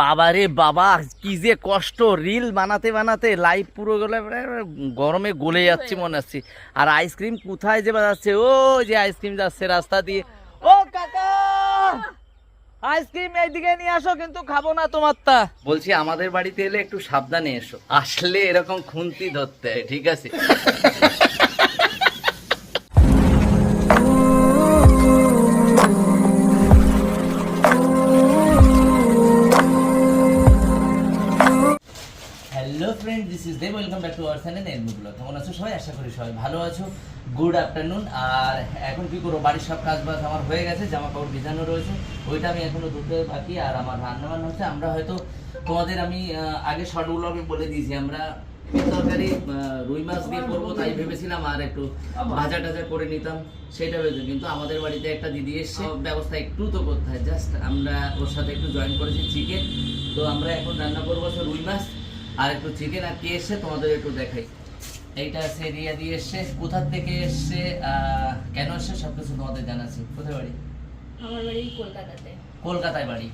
বাবা রে বাবা, কি যে কষ্ট। রিল বানাতে বানাতে লাইভ পুরো গেলে, গরমে গলে যাচ্ছি মনে হচ্ছে। আর আইসক্রিম কোথায় যে যাচ্ছে ও যে আইসক্রিম যাচ্ছে রাস্তা দিয়ে। ও কাকা! আইসক্রিম এইদিকে নিয়ে আসো, কিন্তু খাব না তোমার তা বলছি, আমাদের বাড়িতে এলে একটু সাবধানে এসো। আসলে এরকম খুন্তি ধরতে ঠিক আছে? সবাই ভালো আছো? গুড আফটারনুন আর এখন কি করব? বাড়ির সব কাজ বাজ আমার হয়ে গেছে জামা কাপড় বিছানো রয়েছে। ওইটা আমি এখনও ধুতে বাকি আর আমার রান্না বান্না হচ্ছে। আমরা হয়তো তোমাদের আমি আগে শর্টগুলো আমি বলে দিয়েছি। আমরা তরকারি রুই মাছ দিয়ে করব তাই ভেবেছিলাম আর একটু ভাজা টাজা করে নিতাম। সেটা ভেবেছি কিন্তু আমাদের বাড়িতে একটা দিদি এসছে। ব্যবস্থা একটু তো করতে হয়। জাস্ট আমরা ওর সাথে একটু জয়েন করেছি চিকেন তো আমরা এখন রান্না করব রুই মাছ আর একটু চিকেন আর কে এসছে তোমাদের একটু দেখাই। এইটা আছে রিয়া দিয়ে এসছে। কোথা থেকে এসছে কেন এসছে সব কিছু তোমাদের জানাচ্ছি কোথায় বাড়ি? আমার বাড়ি কলকাতাতে। কলকাতায় বাড়ি।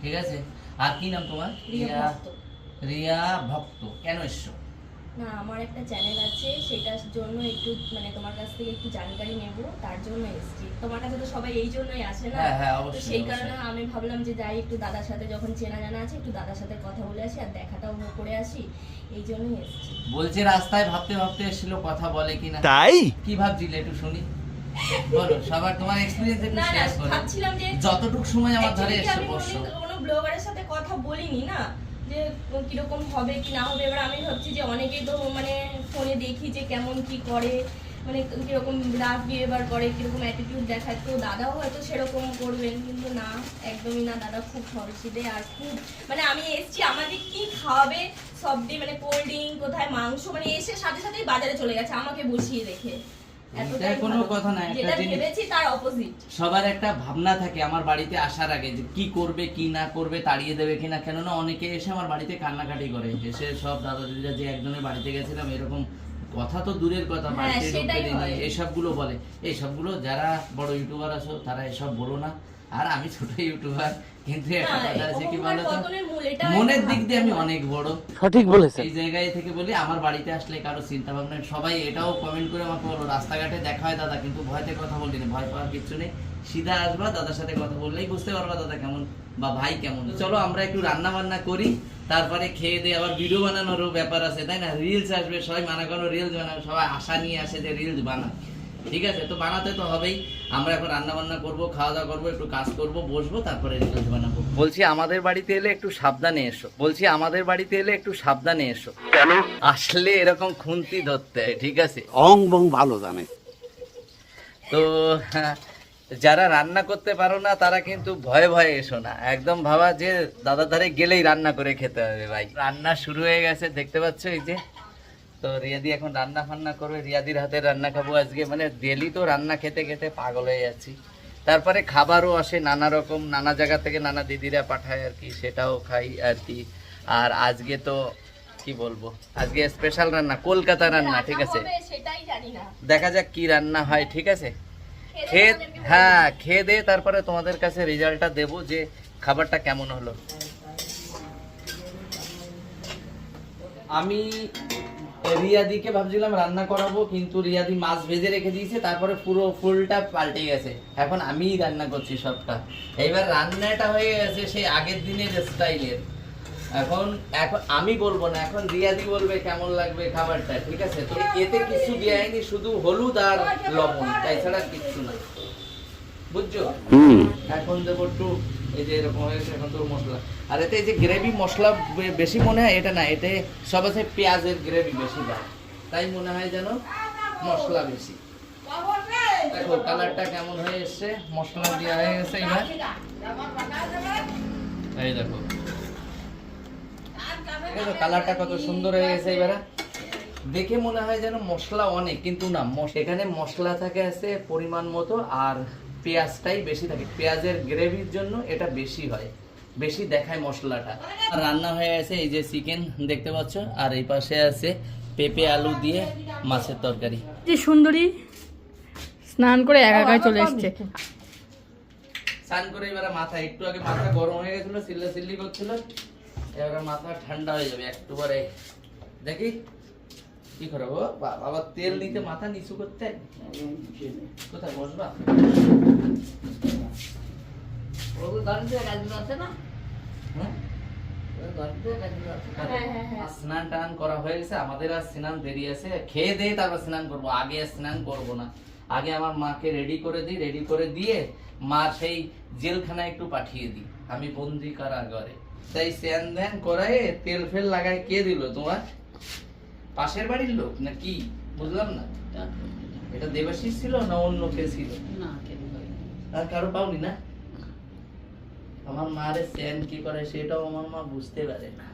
ঠিক আছে? আর কি নাম তোমার? রিয়া রিয়া ভক্ত। কেন এসছো? না আমার একটা চ্যানেল আছে সেটার জন্য একটু মানে তোমার কাছ থেকে একটু জানকারি নেব তার জন্য এসেছি। তোমার কাছে তো সবাই এই জন্যই আসে না? হ্যাঁ, হ্যাঁ, তো সেই কারণে আমি ভাবলাম যে যাই একটু দাদার সাথে যখন চেনা জানা আছে একটু দাদার সাথে কথা বলে আসি আর দেখাটাও করে আসি এই জন্যই এসেছি। বলছে রাস্তায় ভাবতে ভাবতে এসেছিল কথা বলে কিনা। তাই? কি ভাবছিলে একটু শুনি? বলো সবার তোমার এক্সপিরিয়েন্স একটু শেয়ার করো। ভাবছিলাম যে যতটুকু সময় আমার ধারে এসে বসো। কোনো ব্লগারের সাথে কথা বলিনি না? যে কীরকম হবে কি না হবে, এবার আমি ভাবছি যে অনেকেই তো মানে ফোনে দেখি যে কেমন কি করে মানে কীরকম রাফ বিহেভার করে, কীরকম অ্যাটিটিউড দেখায়। তো দাদাও হয়তো সেরকম করবেন, কিন্তু না, একদমই না, দাদা খুব ফরসিদে আর খুব মানে আমি এসছি আমাকে কি খাওয়াবে সব দিয়ে মানে কোল্ড ড্রিঙ্ক কোথায় মাংস মানে এসে সাথে সাথেই বাজারে চলে গেছে, আমাকে বসিয়ে রেখে। এটা কোনো কথা না, একটা ভেবেছি তার অপোজিট সবার একটা ভাবনা থাকে আমার বাড়িতে আসার আগে যে কি করবে কি না করবে তাড়িয়ে দেবে কিনা কেননা অনেকে এসে আমার বাড়িতে কান্নাকাটি করে। এসে সব দাদা দিদিরা যে একজনের বাড়িতে গেছিলাম এরকম কথা তো দূরের কথা হ্যাঁ, বাড়িতে ঢুকতে সেটাই দিই হয়। বলে। এইসবগুলো যারা বড় ইউটিউবার আছো তারা এসব বলো না। আর আমি ছোট ইউটিউবার কিন্তু একটা কথা আছে কি বলতো? পতনের মূল, এটা মনের দিক দিয়ে আমি অনেক বড়। সঠিক বলেছেন। এই জায়গায় থেকে বলি আমার বাড়িতে আসলে কারও চিন্তা ভাবনা সবাই এটাও কমেন্ট করে আমাকে বলো রাস্তাঘাটে দেখা হয় দাদা কিন্তু ভয়তে কথা বলি না ভয় পাওয়ার কিচ্ছু নেই। সিধা আসবা দাদার সাথে কথা বললেই বুঝতে পারবা দাদা কেমন বা ভাই কেমন। চলো আমরা একটু রান্না বান্না করি তারপরে খেয়ে দিয়ে আবার ভিডিও বানানোরও ব্যাপার আছে তাই না? রিলস আসবে সবাই মানা করো রিলস বানাবে সবাই আশা নিয়ে আসে যে রিলস বানা ঠিক আছে? তো বানাতে তো হবেই। আমরা এখন রান্না বান্না করব খাওয়া দাওয়া করব একটু কাজ করব বসবো তারপরে বানাবো। বলছি আমাদের বাড়িতে এলে একটু সাবধানে এসো। বলছি আমাদের বাড়িতে এলে একটু সাবধানে এসো। কেন? আসলে এরকম খুন্তি ধরতে হয় ঠিক আছে? অং বং ভালো জানে। তো হ্যাঁ, যারা রান্না করতে পারো না তারা কিন্তু ভয়ে ভয়ে এসো না। একদম ভাবা যে দাদা ধারে গেলেই রান্না করে খেতে হবে ভাই। রান্না শুরু হয়ে গেছে দেখতে পাচ্ছ এই যে? তো রিয়াদি এখন রান্না ফান্না করবে। রিয়াদির হাতে রান্না খাব আজকে। মানে ডেলি তো রান্না খেতে খেতে পাগল হয়ে যাচ্ছি। তারপরে খাবারও আসে নানা রকম। নানা জায়গা থেকে নানা দিদিরা পাঠায় আর কি। সেটাও খাই আর কি। আর আজকে তো কি বলব? আজকে স্পেশাল রান্না কলকাতা রান্না ঠিক আছে? হবে সেটাই জানি না। দেখা যাক কি রান্না হয় ঠিক আছে? খেয়ে। হ্যাঁ খেয়ে দিয়ে তারপরে তোমাদের কাছে রেজাল্টটা দেব যে খাবারটা কেমন হলো। আমি রিয়াদিকে ভাবছিলাম রান্না করাবো কিন্তু রিয়াদি মাছ ভেজে রেখে দিয়েছে তারপরে পুরো ফুলটা পাল্টে গেছে। এখন আমিই রান্না করছি সবটা। এইবার রান্নাটা হয়ে গেছে সেই আগের দিনের স্টাইলের। এখন এখন আমি বলব না এখন রিয়াদি বলবে কেমন লাগবে খাবারটা ঠিক আছে? তো এতে কিছু দেয়নি শুধু হলুদ আর লবণ তাই ছাড়া কিচ্ছু না। বুঝছ? এখন দেবো একটু এই যে এরকম হয়েছে এখন তোর মশলা। আর এতে যে গ্রেভি মশলা বেশি মনে হয়, এটা না, এতে সব আছে পেঁয়াজের গ্রেভি বেশি দেয় তাই মনে হয় যেন মশলা বেশি। দেখো কালারটা কেমন হয়ে এসছে? মশলা দেওয়া হয়ে গেছে এবার। এই দেখো। কালারটা কত সুন্দর হয়ে গেছে এবারে। দেখে মনে হয় যেন মশলা অনেক, কিন্তু না এখানে মশলা থাকে আছে পরিমাণ মতো, আর পেঁয়াজটাই বেশি থাকে। পেঁয়াজের গ্রেভির জন্য এটা বেশি হয়। বেশি দেখায় মশলাটা। রান্না হয়ে আছে এই যে চিকেন দেখতে পাচ্ছ? আর এই পাশে আছে পেঁপে আলু দিয়ে মাছের তরকারি। যে সুন্দরী স্নান করে একা একাই চলে এসছে। স্নান করে এবারে মাথা একটু আগে মাথা গরম হয়ে গেছিল সিল্লা সিল্লি করছিল। এবারে মাথা ঠান্ডা হয়ে যাবে একটু পরে। দেখি। কি করব? বাবা তেল নিতে মাথা নিচু করতে? কোথায় বসবা? হ্যাঁ হ্যাঁ হ্যাঁ। হ্যাঁ। স্নান টান করা হয়ে গেছে আমাদের আর স্নান দেরি আছে। খেয়ে দিয়ে তারপর স্নান করব। আগে আর স্নান করব না। আগে আমার মাকে রেডি করে দিই রেডি করে দিয়ে মা সেই জেলখানায় একটু পাঠিয়ে দিই আমি বন্দি কারাগারে তাই স্যান ধ্যান করায় তেল ফেল লাগায় কে দিল তোমার? পাশের বাড়ির লোক না। কি বুঝলাম না। এটা দেবাশিস ছিল না অন্য কে ছিল? না আর কারও পাওনি না? আমার মারে স্যান কি করে সেটাও আমার মা বুঝতে পারে না।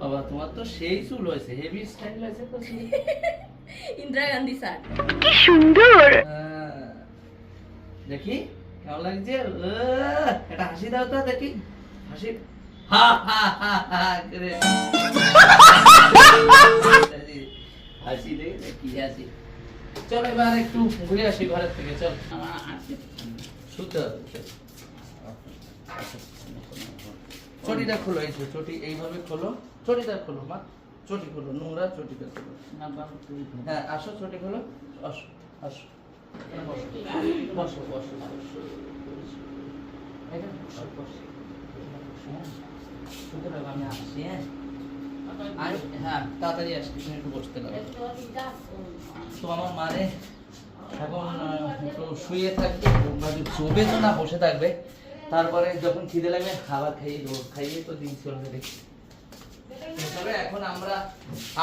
বাবা তোমার তো সেই চুল হয়েছে হেভি স্টাইল হয়েছে তো। ইন্দিরা গান্ধী স্যার। হ্যাঁ। দেখি কেমন লাগছে? আহ, একটা হাসি দাও তো দেখি। হাসি। হা হা হা হা করে। হাসি দে কি হাসি। চল এবার একটু ঘুরে আসি ঘরের থেকে চল। আমার শুতে চটিটা খোলো এই চটি এইভাবে খোলো। চটিটা খোলো মা। চটি খোলো নোংরা চটিটা খোলো। হ্যাঁ আসো চটি খোলো। আসো আসো। বসো বসো বসো বসো। পারবে, আমি আসছি হ্যাঁ? আর হ্যাঁ তাড়াতাড়ি আসছি তুমি একটু বসতে লাগো তো আমার মানে এখন একটু শুয়ে থাকবে চোবে তো না বসে থাকবে। তারপরে যখন খিদে লাগবে খাবার খাইয়ে দেবো খাইয়ে তো দিন চলবে দেখি তবে এখন আমরা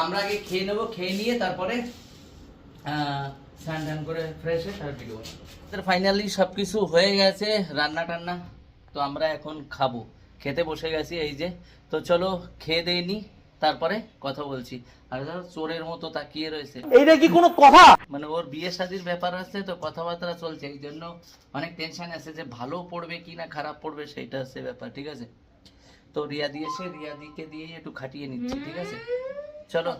আমরা আগে খেয়ে নেব খেয়ে নিয়ে তারপরে স্নান টান করে ফ্রেশ হয়ে তারপর ভিডিও ফাইনালি সব কিছু হয়ে গেছে রান্না টান্না তো আমরা এখন খাব। খেতে বসে গেছি এই যে। তো চলো খেয়ে দিয়ে নি তারপরে কথা বলছি। আর ধরো চোরের মতো তাকিয়ে রয়েছে। এইটা কি কোনো কথা? মানে ওর বিয়ে শাদির ব্যাপার আছে তো কথাবার্তা চলছে এই জন্য অনেক টেনশন আছে যে ভালো পড়বে কি না খারাপ পড়বে সেটা হচ্ছে ব্যাপার ঠিক আছে? তো রিয়া দিয়েছে রিয়া দিকে দিয়ে একটু খাটিয়ে নিচ্ছি ঠিক আছে? চলো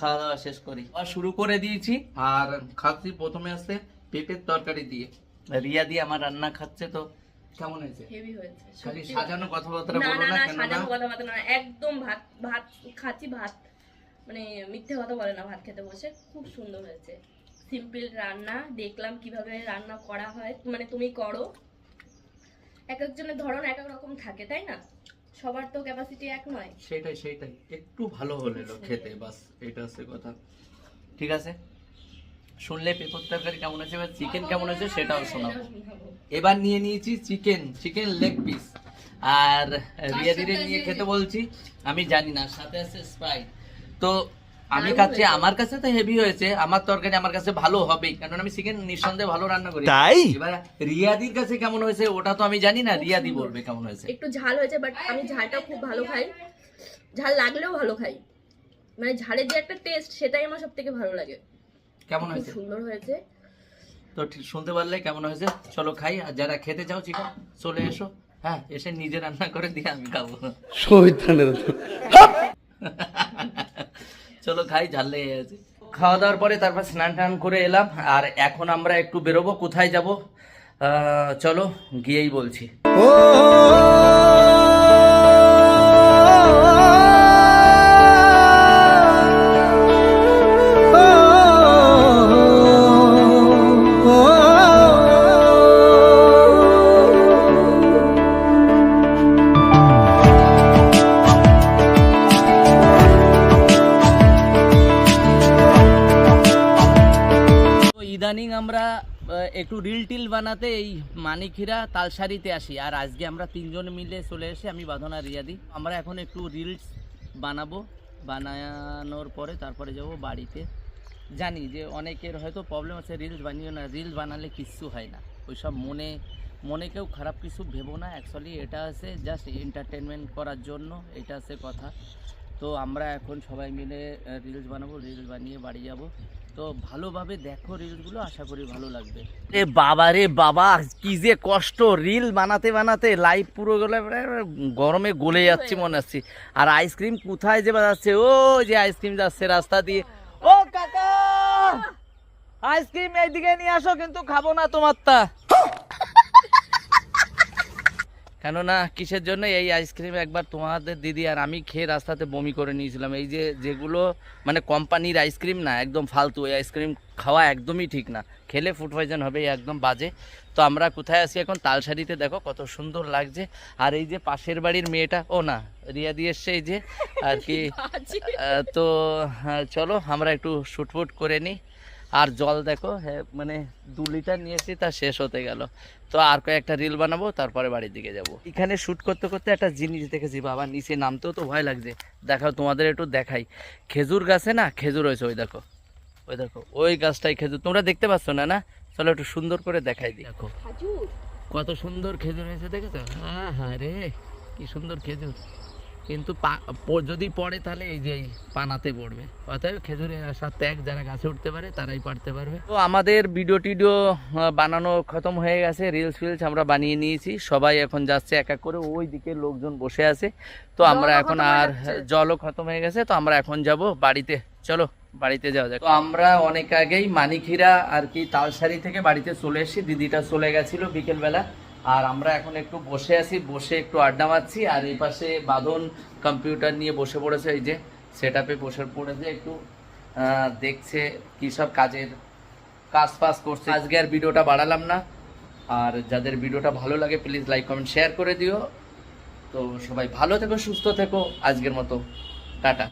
খাওয়া দাওয়া শেষ করি। আর শুরু করে দিয়েছি আর খাচ্ছি প্রথমে আসছে পেঁপের তরকারি দিয়ে। রিয়া দিয়ে আমার রান্না খাচ্ছে তো কেমন হয়েছে? হেভি হয়েছে খালি সাজানো কথাবার্তা বলো না কেন সাজানো না? কথা বার্তা না একদম ভাত ভাত খাচ্ছি ভাত মানে মিথ্যে কথা বলে না ভাত খেতে বসে খুব সুন্দর হয়েছে। সিম্পল রান্না দেখলাম কীভাবে রান্না করা হয় মানে তুমি করো। এক একজনের ধরন এক এক রকম থাকে তাই না? সবার তো ক্যাপাসিটি এক নয়। সেটাই সেটাই। একটু ভালো হলে খেতে বাস এটা হচ্ছে কথা। ঠিক আছে? শুনলে পেপার তরকারি কেমন আছে এবার চিকেন কেমন আছে সেটাও শোনাবো এবার নিয়ে নিয়েছি চিকেন চিকেন লেগ পিস আর রিয়া দিরে নিয়ে খেতে বলছি আমি জানি না সাথে আছে স্প্রাইট তো আমি হয়েছে। আমার কাছে তো হেভি হয়েছে আমার তরকারি আমার কাছে ভালো হবেই কারণ আমি চিকেন নিঃসন্দেহে ভালো রান্না করি। তাই? এবার রিয়াদির কাছে কেমন হয়েছে ওটা তো আমি জানি না রিয়াদি বলবে কেমন হয়েছে। একটু ঝাল হয়েছে বাট আমি ঝালটা খুব ভালো খাই। ঝাল লাগলেও ভালো খাই। মানে ঝালের যে একটা টেস্ট সেটাই আমার সব থেকে ভালো লাগে। কেমন হয়েছে? সুন্দর হয়েছে। তো ঠিক শুনতে পারলে কেমন হয়েছে? চলো খাই আর যারা খেতে চাও চিকেন চলে এসো। হ্যাঁ এসে নিজে রান্না করে দিয়ে আমি খাব। শহীদানের চলো খাই ঝাল লেগে গেছে। খাওয়া দাওয়ার পরে তারপর স্নান টান করে এলাম আর এখন আমরা একটু বেরোবো কোথায় যাব? চলো গিয়েই বলছি। তো ইদানিং আমরা একটু রিল টিল বানাতে এই মানিকহিরা তালসারিতে আসি। আর আজকে আমরা তিনজন মিলে চলে এসে আমি, বাঁধনা রিয়াদি। আমরা এখন একটু রিলস বানাবো। বানানোর পরে তারপরে যাব বাড়িতে। জানি যে অনেকের হয়তো প্রবলেম আছে রিলস বানিও না। রিলস বানালে কিচ্ছু হয় না। ওইসব মনে মনে কেউ খারাপ কিছু ভেবো না। অ্যাকচুয়ালি এটা আছে জাস্ট এন্টারটেনমেন্ট করার জন্য। এটা আছে কথা। তো আমরা এখন সবাই মিলে রিলস বানাবো। রিলস বানিয়ে বাড়ি যাব। তো ভালোভাবে দেখো রিলগুলো আশা করি ভালো লাগবে। এ বাবা রে বাবা, কি যে কষ্ট। রিল বানাতে বানাতে লাইভ পুরো গলে গরমে গলে যাচ্ছে মনে হচ্ছে। আর আইসক্রিম কোথায় যে যাচ্ছে ও, যে আইসক্রিম যাচ্ছে রাস্তা দিয়ে। ও কাকা! আইসক্রিম এইদিকে নিয়ে আসো, কিন্তু খাব না তোমারটা। কেননা কিসের জন্য এই আইসক্রিম একবার তোমাদের দিদি আর আমি খেয়ে রাস্তাতে বমি করে নিয়েছিলাম। এই যে যেগুলো মানে কোম্পানির আইসক্রিম না একদম ফালতু এই আইসক্রিম খাওয়া একদমই ঠিক না। খেলে ফুড পয়জন হবে এই একদম বাজে। তো আমরা কোথায় আছি এখন? তালসারিতে দেখো কত সুন্দর লাগছে। আর এই যে পাশের বাড়ির মেয়েটা ও না রিয়া দিয়ে এসছে এই যে আর কি তো চলো আমরা একটু শুটফুট করে নিই। আর জল দেখো হ্যাঁ মানে দু লিটার নিয়েছি তা শেষ হতে গেল। তো আর কয়েকটা রিল বানাবো তারপরে বাড়ির দিকে যাব। এখানে শুট করতে করতে একটা জিনিস দেখেছি বাবা নিচে নামতেও তো ভয় লাগছে। দেখাও তোমাদের একটু দেখাই। খেজুর গাছে না খেজুর হয়েছে ওই দেখো। ওই দেখো ওই গাছটাই খেজুর। তোমরা দেখতে পাচ্ছ না না? চলো একটু সুন্দর করে দেখাই দিই। দেখো। কত সুন্দর খেজুর হয়েছে দেখেছ? হ্যাঁ হ্যাঁ রে কি সুন্দর খেজুর। কিন্তু পা- যদি পড়ে তাহলে এই যে পানাতে পড়বে। অতএব খেজুরের আশা ত্যাগ যারা গাছে উঠতে পারে তারাই পারতে পারবে। তো আমাদের ভিডিও টিডিও বানানো খতম হয়ে গেছে রিলস ফিলস আমরা বানিয়ে নিয়েছি। সবাই এখন যাচ্ছে এক এক করে ওই দিকে লোকজন বসে আছে। তো আমরা এখন আর জলও খতম হয়ে গেছে তো আমরা এখন যাব বাড়িতে। চলো বাড়িতে যাওয়া যাক। তো আমরা অনেক আগেই মানিখিরা আর কি তালসারি থেকে বাড়িতে চলে এসেছি। দিদিটা চলে গেছিল বিকেলবেলা। আর আমরা এখন একটু বসে আছি, বসে একটু আড্ডা মারছি, আর এই পাশে বাঁধন কম্পিউটার নিয়ে বসে পড়েছে, এই যে সেট আপে বসে পড়েছে, একটু দেখছে কী সব কাজের কাজ ফাজ করছে। আজকে আর ভিডিওটা বাড়ালাম না, আর যাদের ভিডিওটা ভালো লাগে প্লিজ লাইক কমেন্ট শেয়ার করে দিও। তো সবাই ভালো থেকো, সুস্থ থেকো, আজকের মতো, টাটা।